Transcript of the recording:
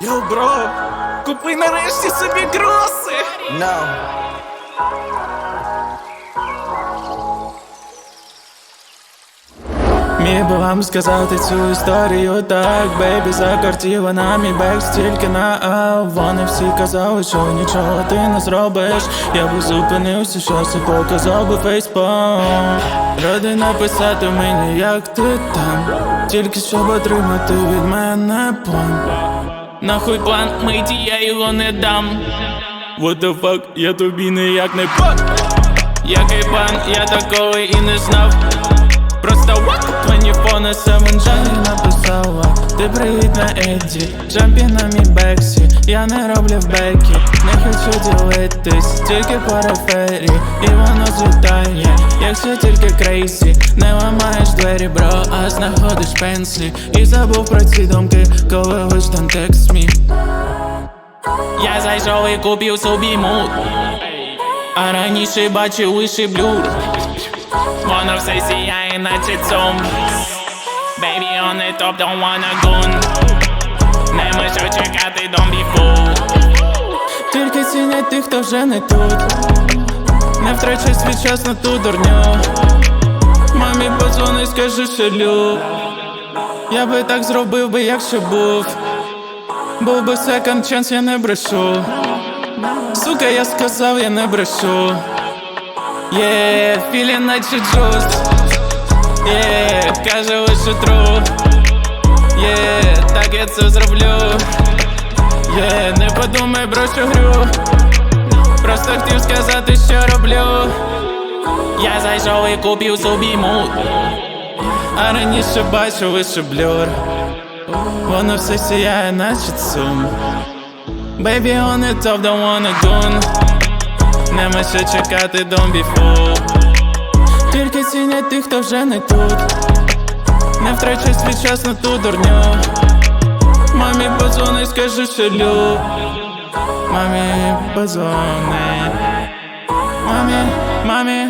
Йоу, бро, купи нарешті собі кроси! No. Міг би вам сказати цю історію так, бейбі, закартіла на мій бек стільки на а Вони всі казали, що нічого ти не зробиш. Я би зупинився, що це показав би фейспом Ради написати мені, як ти там, тільки щоб отримати від мене пон. Нахуй план миті, я його не дам. What the fuck, я тобі ніяк не пак. Який план, я такого і не знав. Просто what? Мені фона Севенджані написала Ти привіт на Едді, джампі на мій бексі Я не роблю в бекі, не хочу ділитись Тільки перифері, і воно злітає Якщо тільки крейсі, не ламаєш двері, бро, а знаходиш пенсі І забув про ці думки, коли лиш там текст мій Я зайшов і купив собі мут. А раніше бачив лише блюр Воно все сіяє, наче цум Baby on the top, don't wanna gun Нема що чекати, don't be fool Тільки цінять тих, хто вже не тут. Не втрачай свій час на ту дурню. Мамі подзвони, скажи, що люб Я би так зробив би, якщо був. Був би секонд чанс, я не брешу. Сука, я сказав, я не брешу. Yeah, feeling наче джуст Yeah, каже лише true Yeah, так я це зроблю. Yeah, не подумай, бро, що грю Просто хотів сказати, що роблю. Я зайшов і купив собі мут. А раніше бачив лише блюр. Воно все сіяє, наче цум. Baby on the top, don't wanna gun Нема що чекати, don't be fool Тільки цінять тих, хто вже не тут. Не втрачай свій час на ту дурню. Мамі позвони, скажи, що люб Мамі позвони Мамі, мамі